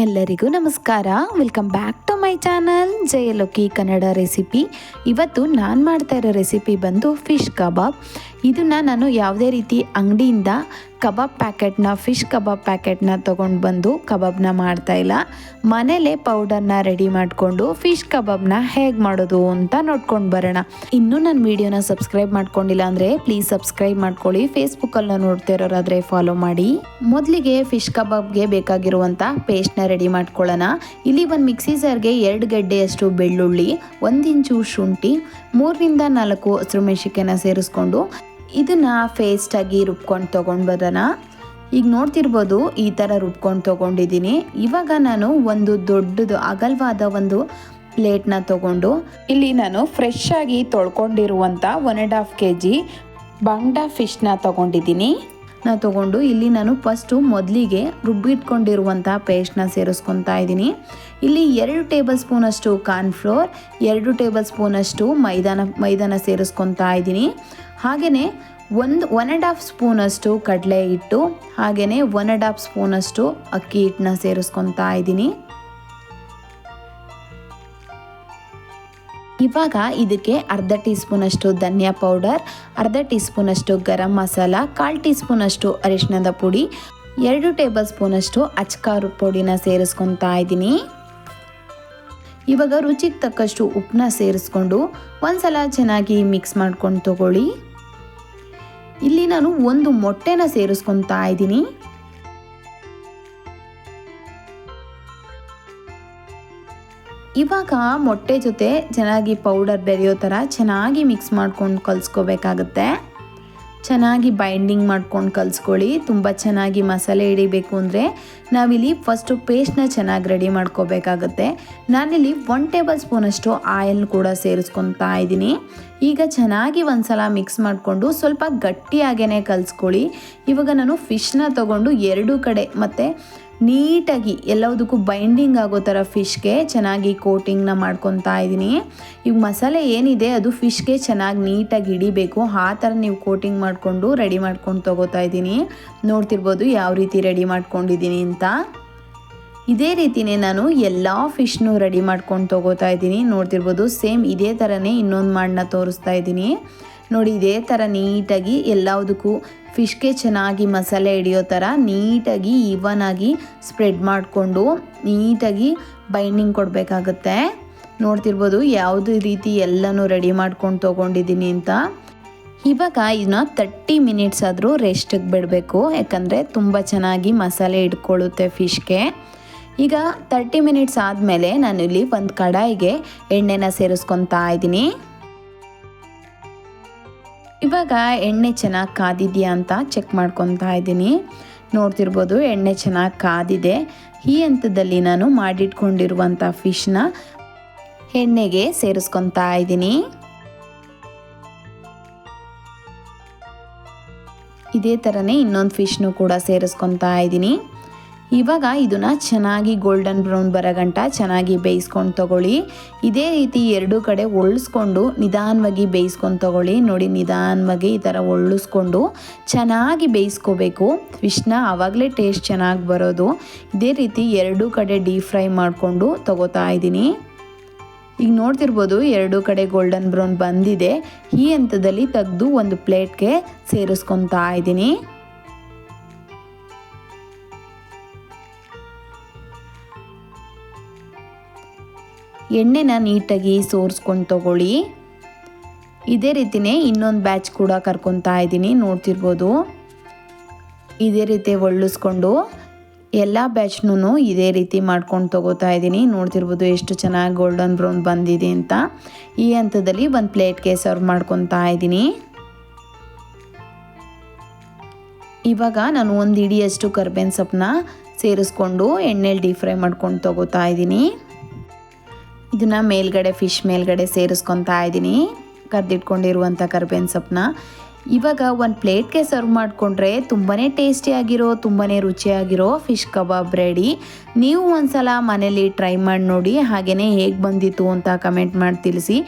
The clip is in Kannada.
ಎಲ್ಲರಿಗೂ ನಮಸ್ಕಾರ. Welcome back to my channel Jayaloki Kannada recipe ಇವತ್ತು ನಾನು ಮಾಡ್ತಾ ಇರೋ ರೆಸಿಪಿ ಬಂದು ಫಿಶ್ ಕಬಾಬ್ ಇದನ್ನು ನಾನು ಯಾವುದೇ ರೀತಿ ಅಂಗಡಿಯಿಂದ ಕಬಾಬ್ ಪ್ಯಾಕೆಟ್ನ, ಫಿಶ್ ಕಬಾಬ್ ಪ್ಯಾಕೆಟ್ನ ತೊಗೊಂಡು ಬಂದು ಕಬಾಬ್ನ ಮಾಡ್ತಾ ಇಲ್ಲ. ಮನೇಲೇ ಪೌಡರ್ನ ರೆಡಿ ಮಾಡಿಕೊಂಡು ಫಿಶ್ ಕಬಾಬ್ನ ಹೇಗೆ ಮಾಡೋದು ಅಂತ ನೋಡ್ಕೊಂಡು ಬರೋಣ. ಇನ್ನೂ ನನ್ನ ವೀಡಿಯೋನ ಸಬ್ಸ್ಕ್ರೈಬ್ ಮಾಡ್ಕೊಂಡಿಲ್ಲ ಅಂದರೆ ಪ್ಲೀಸ್ ಸಬ್ಸ್ಕ್ರೈಬ್ ಮಾಡ್ಕೊಳ್ಳಿ. ಫೇಸ್ಬುಕ್ಕಲ್ಲಿ ನೋಡ್ತಾ ಇರೋರಾದರೆ ಫಾಲೋ ಮಾಡಿ. ಮೊದಲಿಗೆ ಫಿಶ್ ಕಬಾಬ್ಗೆ ಬೇಕಾಗಿರುವಂಥ ಪೇಸ್ಟ್ನ ರೆಡಿ ಮಾಡ್ಕೊಳ್ಳೋಣ. ಇಲ್ಲಿ ಒಂದು ಮಿಕ್ಸಿ ಎರಡು ಗಡ್ಡೆಯಷ್ಟು ಬೆಳ್ಳುಳ್ಳಿ, ಒಂದು ಇಂಚು ಶುಂಠಿ, ಮೂರರಿಂದ ನಾಲ್ಕು ಹಸಿರುಮೆಣಸಿಕಾಯನ್ನ ಸೇರಿಸ್ಕೊಂಡು ಇದನ್ನು ಫೇಸ್ಟಾಗಿ ರುಬ್ಕೊಂಡು ತೊಗೊಂಡು ಬರೋಣ ಈಗ ನೋಡ್ತಿರ್ಬೋದು ಈ ಥರ ರುಬ್ಕೊಂಡು ತೊಗೊಂಡಿದ್ದೀನಿ. ಇವಾಗ ನಾನು ಒಂದು ದೊಡ್ಡದು ಅಗಲವಾದ ಒಂದು ಪ್ಲೇಟ್ನ ತೊಗೊಂಡು, ಇಲ್ಲಿ ನಾನು ಫ್ರೆಶ್ ಆಗಿ ತೊಳ್ಕೊಂಡಿರುವಂಥ one and half K G ಬಂಗ್ಡಾ ಫಿಶ್ನ ತೊಗೊಂಡಿದ್ದೀನಿ. ನಾ ತೊಗೊಂಡು ಇಲ್ಲಿ ನಾನು ಫಸ್ಟು ಮೊದಲಿಗೆ ರುಬ್ಬಿಟ್ಕೊಂಡಿರುವಂಥ ಪೇಸ್ಟ್ನ ಸೇರಿಸ್ಕೊತಾ ಇದ್ದೀನಿ. ಇಲ್ಲಿ ಎರಡು ಟೇಬಲ್ ಸ್ಪೂನಷ್ಟು ಕಾರ್ನ್ಫ್ಲೋರ್ ಎರಡು ಟೇಬಲ್ ಸ್ಪೂನಷ್ಟು ಮೈದಾನ ಮೈದಾನ ಸೇರಿಸ್ಕೊತಾ ಇದ್ದೀನಿ. ಹಾಗೆಯೇ ಒಂದು ಒನ್ ಆ್ಯಂಡ್ ಹಾಫ್ ಸ್ಪೂನಷ್ಟು ಕಡಲೆ ಹಿಟ್ಟು, ಹಾಗೆಯೇ ಒನ್ ಆ್ಯಂಡ್ ಹಾಫ್ ಸ್ಪೂನಷ್ಟು ಅಕ್ಕಿ ಹಿಟ್ಟನ್ನ ಸೇರಿಸ್ಕೊತಾ ಇದ್ದೀನಿ. ಇವಾಗ ಇದಕ್ಕೆ ಅರ್ಧ ಟೀ ಸ್ಪೂನಷ್ಟು ಧನಿಯಾ ಪೌಡರ್, ಅರ್ಧ ಟೀ ಸ್ಪೂನಷ್ಟು ಗರಂ ಮಸಾಲ, ಕಾಲು ಟೀ ಸ್ಪೂನಷ್ಟು ಅರಿಶಿಣದ ಪುಡಿ, ಎರಡು ಟೇಬಲ್ ಸ್ಪೂನಷ್ಟು ಅಚ್ಕಾರು ಪುಡಿನ ಸೇರಿಸ್ಕೊತಾ ಇದ್ದೀನಿ. ಇವಾಗ ರುಚಿಗೆ ತಕ್ಕಷ್ಟು ಉಪ್ಪನ್ನ ಸೇರಿಸ್ಕೊಂಡು ಒಂದ್ಸಲ ಚೆನ್ನಾಗಿ ಮಿಕ್ಸ್ ಮಾಡ್ಕೊಂಡು ತಗೊಳ್ಳಿ. ಇಲ್ಲಿ ನಾನು ಒಂದು ಮೊಟ್ಟೆನ ಸೇರಿಸ್ಕೊತಾ ಇದ್ದೀನಿ. ಇವಾಗ ಮೊಟ್ಟೆ ಜೊತೆ ಚೆನ್ನಾಗಿ ಪೌಡರ್ ಬೆರೆಯೋ ಥರ ಚೆನ್ನಾಗಿ ಮಿಕ್ಸ್ ಮಾಡ್ಕೊಂಡು ಕಲಿಸ್ಕೋಬೇಕಾಗತ್ತೆ. ಚೆನ್ನಾಗಿ ಬೈಂಡಿಂಗ್ ಮಾಡ್ಕೊಂಡು ಕಲಿಸ್ಕೊಳ್ಳಿ. ತುಂಬ ಚೆನ್ನಾಗಿ ಮಸಾಲೆ ಹಿಡಿಬೇಕು ಅಂದರೆ ನಾವಿಲ್ಲಿ ಫಸ್ಟು ಪೇಸ್ಟ್ನ ಚೆನ್ನಾಗಿ ರೆಡಿ ಮಾಡ್ಕೋಬೇಕಾಗತ್ತೆ. ನಾನಿಲ್ಲಿ ಒನ್ ಟೇಬಲ್ ಸ್ಪೂನಷ್ಟು ಆಯಿಲ್ ಕೂಡ ಸೇರಿಸ್ಕೊತಾ ಇದ್ದೀನಿ. ಈಗ ಚೆನ್ನಾಗಿ ಒಂದ್ಸಲ ಮಿಕ್ಸ್ ಮಾಡಿಕೊಂಡು ಸ್ವಲ್ಪ ಗಟ್ಟಿಯಾಗೇ ಕಲಿಸ್ಕೊಳ್ಳಿ. ಇವಾಗ ನಾನು ಫಿಶ್ನ ತೊಗೊಂಡು ಎರಡೂ ಕಡೆ ಮತ್ತು ನೀಟಾಗಿ ಎಲ್ಲದಕ್ಕೂ ಬೈಂಡಿಂಗ್ ಆಗೋ ಥರ ಫಿಶ್ಗೆ ಚೆನ್ನಾಗಿ ಕೋಟಿಂಗ್ನ ಮಾಡ್ಕೊತಾ ಇದ್ದೀನಿ. ಈಗ ಮಸಾಲೆ ಏನಿದೆ ಅದು ಫಿಶ್ಗೆ ಚೆನ್ನಾಗಿ ನೀಟಾಗಿ ಹಿಡಿಬೇಕು. ಆ ಥರ ನೀವು ಕೋಟಿಂಗ್ ಮಾಡಿಕೊಂಡು ರೆಡಿ ಮಾಡ್ಕೊಂಡು ತೊಗೋತಾ ಇದ್ದೀನಿ. ನೋಡ್ತಿರ್ಬೋದು ಯಾವ ರೀತಿ ರೆಡಿ ಮಾಡ್ಕೊಂಡಿದ್ದೀನಿ ಅಂತ. ಇದೇ ರೀತಿಯೇ ನಾನು ಎಲ್ಲ ಫಿಶ್ನು ರೆಡಿ ಮಾಡ್ಕೊಂಡು ತೊಗೋತಾ ಇದ್ದೀನಿ. ನೋಡ್ತಿರ್ಬೋದು ಸೇಮ್ ಇದೇ ಥರನೇ ಇನ್ನೊಂದು ಮಾಡನ್ನ ತೋರಿಸ್ತಾ ಇದ್ದೀನಿ. ನೋಡಿ, ಇದೇ ಥರ ನೀಟಾಗಿ ಎಲ್ಲದಕ್ಕೂ ಫಿಶ್ಗೆ ಚೆನ್ನಾಗಿ ಮಸಾಲೆ ಹಿಡಿಯೋ ಥರ ನೀಟಾಗಿ ಈವನ್ ಆಗಿ ಸ್ಪ್ರೆಡ್ ಮಾಡಿಕೊಂಡು ನೀಟಾಗಿ ಬೈಂಡಿಂಗ್ ಕೊಡಬೇಕಾಗತ್ತೆ. ನೋಡ್ತಿರ್ಬೋದು ಯಾವುದೇ ರೀತಿ ಎಲ್ಲನೂ ರೆಡಿ ಮಾಡ್ಕೊಂಡು ತೊಗೊಂಡಿದ್ದೀನಿ ಅಂತ. ಇವಾಗ ಇದನ್ನ ತರ್ಟಿ ಮಿನಿಟ್ಸ್ ಆದರೂ ರೆಸ್ಟಿಗೆ ಬಿಡಬೇಕು, ಯಾಕಂದರೆ ತುಂಬ ಚೆನ್ನಾಗಿ ಮಸಾಲೆ ಇಟ್ಕೊಳ್ಳುತ್ತೆ ಫಿಶ್ಗೆ. ಈಗ ತರ್ಟಿ ಮಿನಿಟ್ಸ್ ಆದಮೇಲೆ ಇಲ್ಲಿ ಒಂದು ಕಡಾಯಿಗೆ ಎಣ್ಣೆನ ಸೇರಿಸ್ಕೊತಾ ಇದ್ದೀನಿ. ಇವಾಗ ಎಣ್ಣೆ ಚೆನ್ನಾಗಿ ಕಾದಿದೆಯಾ ಅಂತ ಚೆಕ್ ಮಾಡ್ಕೊತಾ ಇದ್ದೀನಿ. ನೋಡ್ತಿರ್ಬೋದು ಎಣ್ಣೆ ಚೆನ್ನಾಗಿ ಕಾದಿದೆ. ಈ ಹಂತದಲ್ಲಿ ನಾನು ಮಾಡಿಟ್ಕೊಂಡಿರುವಂಥ ಫಿಶ್ನ ಎಣ್ಣೆಗೆ ಸೇರಿಸ್ಕೊತಾ ಇದ್ದೀನಿ. ಇದೇ ಥರನೇ ಇನ್ನೊಂದು ಫಿಶ್ನು ಕೂಡ ಸೇರಿಸ್ಕೊತಾ ಇದ್ದೀನಿ. ಇವಾಗ ಇದನ್ನು ಚೆನ್ನಾಗಿ ಗೋಲ್ಡನ್ ಬ್ರೌನ್ ಬರೋಗಂಟ ಚೆನ್ನಾಗಿ ಬೇಯಿಸ್ಕೊಂಡು ತಗೊಳ್ಳಿ. ಇದೇ ರೀತಿ ಎರಡೂ ಕಡೆ ಒಳ್ಳಿಸ್ಕೊಂಡು ನಿಧಾನವಾಗಿ ಬೇಯಿಸ್ಕೊಂಡು ತಗೊಳ್ಳಿ. ನೋಡಿ, ನಿಧಾನವಾಗಿ ಈ ಥರ ಒಳ್ಳಿಸ್ಕೊಂಡು ಚೆನ್ನಾಗಿ ಬೇಯಿಸ್ಕೋಬೇಕು. ಫಿಶ್ನ ಆವಾಗಲೇ ಟೇಸ್ಟ್ ಚೆನ್ನಾಗಿ ಬರೋದು. ಇದೇ ರೀತಿ ಎರಡೂ ಕಡೆ ಡೀಪ್ ಫ್ರೈ ಮಾಡಿಕೊಂಡು ತಗೋತಾ ಇದ್ದೀನಿ. ಈಗ ನೋಡ್ತಿರ್ಬೋದು ಎರಡೂ ಕಡೆ ಗೋಲ್ಡನ್ ಬ್ರೌನ್ ಬಂದಿದೆ. ಈ ಹಂತದಲ್ಲಿ ತೆಗೆದು ಒಂದು ಪ್ಲೇಟ್ಗೆ ಸೇರಿಸ್ಕೊತಾ ಇದ್ದೀನಿ. ಎಣ್ಣೆನ ನೀಟಾಗಿ ಸೋರಿಸ್ಕೊಂಡು ತಗೊಳ್ಳಿ. ಇದೇ ರೀತಿಯೇ ಇನ್ನೊಂದು ಬ್ಯಾಚ್ ಕೂಡ ಕರ್ಕೊತಾ ಇದ್ದೀನಿ, ನೋಡ್ತಿರ್ಬೋದು. ಇದೇ ರೀತಿ ಒಳ್ಳಿಸ್ಕೊಂಡು ಎಲ್ಲ ಬ್ಯಾಚ್ನೂ ಇದೇ ರೀತಿ ಮಾಡ್ಕೊಂಡು ತೊಗೋತಾ ಇದ್ದೀನಿ, ನೋಡ್ತಿರ್ಬೋದು ಎಷ್ಟು ಚೆನ್ನಾಗಿ ಗೋಲ್ಡನ್ ಬ್ರೌನ್ ಬಂದಿದೆ ಅಂತ. ಈ ಹಂತದಲ್ಲಿ ಒಂದು ಪ್ಲೇಟ್ಗೆ ಸರ್ವ್ ಮಾಡ್ಕೊತಾ ಇದ್ದೀನಿ. ಇವಾಗ ನಾನು ಒಂದು ಇಡಿಯಷ್ಟು ಕರ್ಬೇನ್ ಸೊಪ್ಪನ್ನ ಸೇರಿಸ್ಕೊಂಡು ಎಣ್ಣೆಲಿ ಡೀಪ್ ಫ್ರೈ ಮಾಡ್ಕೊಂಡು ತೊಗೋತಾ ಇದ್ದೀನಿ. ಇದನ್ನು ಮೇಲ್ಗಡೆ ಫಿಶ್ ಮೇಲ್ಗಡೆ ಸೇರಿಸ್ಕೊತಾ ಇದ್ದೀನಿ. ಕರ್ದಿಟ್ಕೊಂಡಿರುವಂಥ ಕರ್ಬೇವಿನ ಸೊಪ್ಪನ್ನ. ಇವಾಗ ಒಂದು ಪ್ಲೇಟ್ಗೆ ಸರ್ವ್ ಮಾಡಿಕೊಂಡ್ರೆ ತುಂಬಾ ಟೇಸ್ಟಿಯಾಗಿರೋ ತುಂಬಾ ರುಚಿಯಾಗಿರೋ ಫಿಶ್ ಕಬಾಬ್ ರೆಡಿ ನೀವು ಒಂದು ಸಲ ಮನೇಲಿ ಟ್ರೈ ಮಾಡಿ ನೋಡಿ ಹಾಗೆಯೇ ಹೇಗೆ ಬಂದಿತ್ತು ಅಂತ ಕಮೆಂಟ್ ಮಾಡಿ ತಿಳಿಸಿ.